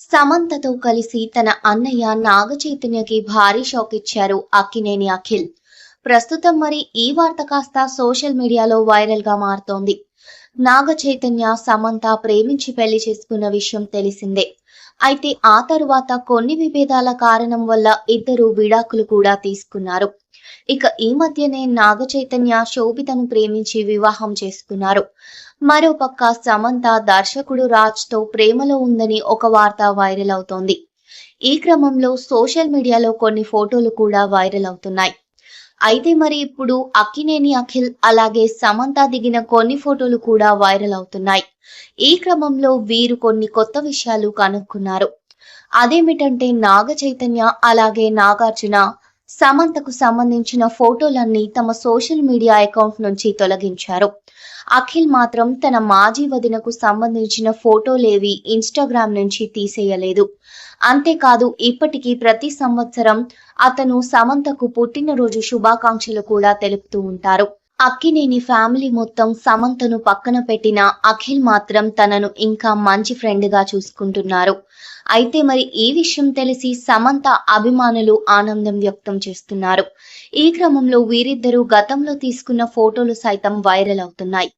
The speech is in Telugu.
సమంతతో కలిసి తన అన్నయ్య నాగచైతన్యకి భారీ షాక్ ఇచ్చారు అక్కినేని అఖిల్. ప్రస్తుతం మరి ఈ వార్త కాస్త సోషల్ మీడియాలో వైరల్గా మారుతోంది. నాగ చైతన్య సమంత ప్రేమించి పెళ్ళి చేసుకున్న విషయం తెలిసిందే. అయితే ఆ తరువాత కొన్ని విభేదాల కారణం వల్ల ఇద్దరు విడాకులు కూడా తీసుకున్నారు. ఇక ఈ మధ్యనే నాగ చైతన్య శోభితను ప్రేమించి వివాహం చేసుకున్నారు. మరోపక్క సమంత దర్శకుడు రాజ్తో ప్రేమలో ఉందని ఒక వార్త వైరల్ అవుతోంది. ఈ క్రమంలో సోషల్ మీడియాలో కొన్ని ఫోటోలు కూడా వైరల్ అవుతున్నాయి. అయితే మరి ఇప్పుడు అక్కినేని అఖిల్ అలాగే సమంత దిగిన కొన్ని ఫోటోలు కూడా వైరల్ అవుతున్నాయి. ఈ క్రమంలో వీరు కొన్ని కొత్త విషయాలు కనుక్కున్నారు. అదేమిటంటే నాగ చైతన్య అలాగే నాగార్జున సమంతకు సంబంధించిన ఫోటోలన్నీ తమ సోషల్ మీడియా అకౌంట్ నుంచి తొలగించారు. అఖిల్ మాత్రం తన మాజీ వదినకు సంబంధించిన ఫోటోలేవి ఇన్స్టాగ్రామ్ నుంచి తీసేయలేదు. అంతేకాదు ఇప్పటికీ ప్రతి సంవత్సరం అతను సమంతకు పుట్టినరోజు శుభాకాంక్షలు కూడా తెలుపుతూ ఉంటారు. అక్కినేని ఫ్యామిలీ మొత్తం సమంతను పక్కన పెట్టిన అఖిల్ మాత్రం తనను ఇంకా మంచి ఫ్రెండ్గా చూసుకుంటున్నారు. అయితే మరి ఈ విషయం తెలిసి సమంత అభిమానులు ఆనందం వ్యక్తం చేస్తున్నారు. ఈ క్రమంలో వీరిద్దరూ గతంలో తీసుకున్న ఫోటోలు సైతం వైరల్ అవుతున్నాయి.